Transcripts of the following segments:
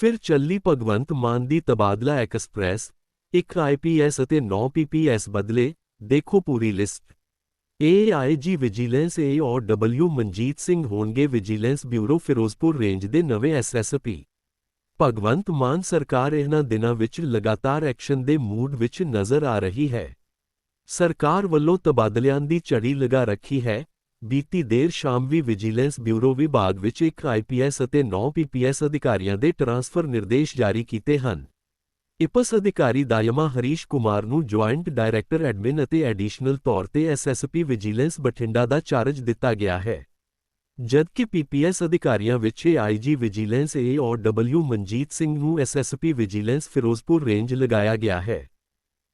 ਫਿਰ ਚੱਲੀ ਭਗਵੰਤ ਮਾਨ ਦੀ ਤਬਾਦਲਾ ਐਕਸਪ੍ਰੈਸ ਇੱਕ ਆਈਪੀਐਸ ਅਤੇ 9 ਪੀਪੀਐਸ ਬਦਲੇ ਦੇਖੋ ਪੂਰੀ list AIG vigilance AOW Manjit Singh ਹੋਣਗੇ ਵਿਜੀਲੈਂਸ ਬਿਊਰੋ ਫਿਰੋਜ਼ਪੁਰ ਰੇਂਜ ਦੇ ਨਵੇਂ ਐਸਐਸਪੀ ਭਗਵੰਤ ਮਾਨ ਸਰਕਾਰ ਇਹਨਾਂ ਦਿਨਾਂ ਵਿੱਚ ਲਗਾਤਾਰ ਐਕਸ਼ਨ ਦੇ ਮੂਡ ਵਿੱਚ ਨਜ਼ਰ ਆ ਰਹੀ ਹੈ ਸਰਕਾਰ ਵੱਲੋਂ ਤਬਾਦਲਿਆਂ ਦੀ ਝੜੀ ਲਗਾ ਰੱਖੀ ਹੈ ਬੀਤੀ ਦੇਰ ਸ਼ਾਮ ਵੀ ਵਿਜੀਲੈਂਸ ਬਿਊਰੋ ਵਿਭਾਗ ਵਿੱਚ ਇੱਕ ਆਈਪੀਐਸ ਅਤੇ 9 ਪੀਪੀਐਸ ਅਧਿਕਾਰੀਆਂ ਦੇ ਟਰਾਂਸਫਰ ਨਿਰਦੇਸ਼ ਜਾਰੀ ਕੀਤੇ ਹਨ। ਇਪਸ ਅਧਿਕਾਰੀ ਦਾਇਮਾ ਹਰੀਸ਼ ਕੁਮਾਰ ਨੂੰ ਜੁਆਇੰਟ ਡਾਇਰੈਕਟਰ ਐਡਮਿਨ ਅਤੇ ਐਡੀਸ਼ਨਲ ਤੌਰ ਤੇ ਐਸਐਸਪੀ ਵਿਜੀਲੈਂਸ ਬਠਿੰਡਾ ਦਾ ਚਾਰਜ ਦਿੱਤਾ ਗਿਆ ਹੈ। ਜਦਕਿ ਪੀਪੀਐਸ ਅਧਿਕਾਰੀਆਂ ਵਿੱਚ IG vigilance A R W Manjit Singh ਨੂੰ ਐਸਐਸਪੀ ਵਿਜੀਲੈਂਸ ਫਿਰੋਜ਼ਪੁਰ ਰੇਂਜ ਲਗਾਇਆ ਗਿਆ ਹੈ।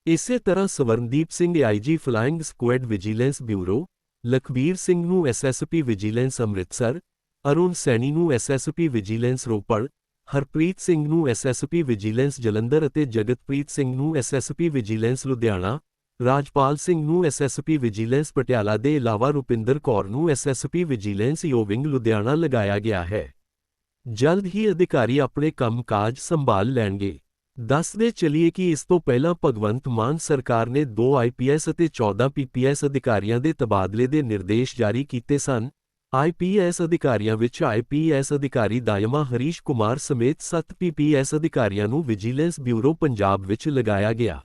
ਇਸੇ ਤਰ੍ਹਾਂ Swarandeep Singh IG flying squad vigilance bureau Lakhbir Singh ਨੂੰ ਐਸਐਸਪੀ ਵਿਜੀਲੈਂਸ ਅੰਮ੍ਰਿਤਸਰ, ਅਰੁਣ ਸੈਣੀ ਨੂੰ ਐਸਐਸਪੀ ਵਿਜੀਲੈਂਸ ਰੋਪੜ, ਹਰਪ੍ਰੀਤ ਸਿੰਘ ਨੂੰ ਐਸਐਸਪੀ ਵਿਜੀਲੈਂਸ ਜਲੰਧਰ ਅਤੇ ਜਗਤਪ੍ਰੀਤ ਸਿੰਘ ਨੂੰ ਐਸਐਸਪੀ ਵਿਜੀਲੈਂਸ ਲੁਧਿਆਣਾ, ਰਾਜਪਾਲ ਸਿੰਘ ਨੂੰ ਐਸਐਸਪੀ ਵਿਜੀਲੈਂਸ ਪਟਿਆਲਾ ਦੇ ਇਲਾਵਾ ਰੁਪਿੰਦਰ ਕੌਰ ਨੂੰ ਐਸਐਸਪੀ ਵਿਜੀਲੈਂਸ ਯੋਵਿੰਗ ਲੁਧਿਆਣਾ ਲਗਾਇਆ ਗਿਆ ਹੈ। ਜਲਦ ਹੀ ਅਧਿਕਾਰੀ ਆਪਣੇ ਕੰਮਕਾਜ ਸੰਭਾਲ ਲੈਣਗੇ। ਦੱਸਦੇ ਚਲੀਏ ਕਿ ਇਸ ਤੋਂ ਪਹਿਲਾਂ ਭਗਵੰਤ ਮਾਨ ਸਰਕਾਰ ਨੇ 2 ਆਈਪੀਐਸ ਅਤੇ 14 ਪੀਪੀਐਸ ਅਧਿਕਾਰੀਆਂ ਦੇ ਤਬਾਦਲੇ ਦੇ ਨਿਰਦੇਸ਼ ਜਾਰੀ ਕੀਤੇ ਸਨ। ਆਈਪੀਐਸ ਅਧਿਕਾਰੀਆਂ ਵਿੱਚ ਆਈਪੀਐਸ ਅਧਿਕਾਰੀ ਦਾਇਮਾ ਹਰੀਸ਼ ਕੁਮਾਰ ਸਮੇਤ 7 ਪੀਪੀਐਸ ਅਧਿਕਾਰੀਆਂ ਨੂੰ ਵਿਜੀਲੈਂਸ ਬਿਊਰੋ ਪੰਜਾਬ ਵਿੱਚ ਲਗਾਇਆ ਗਿਆ।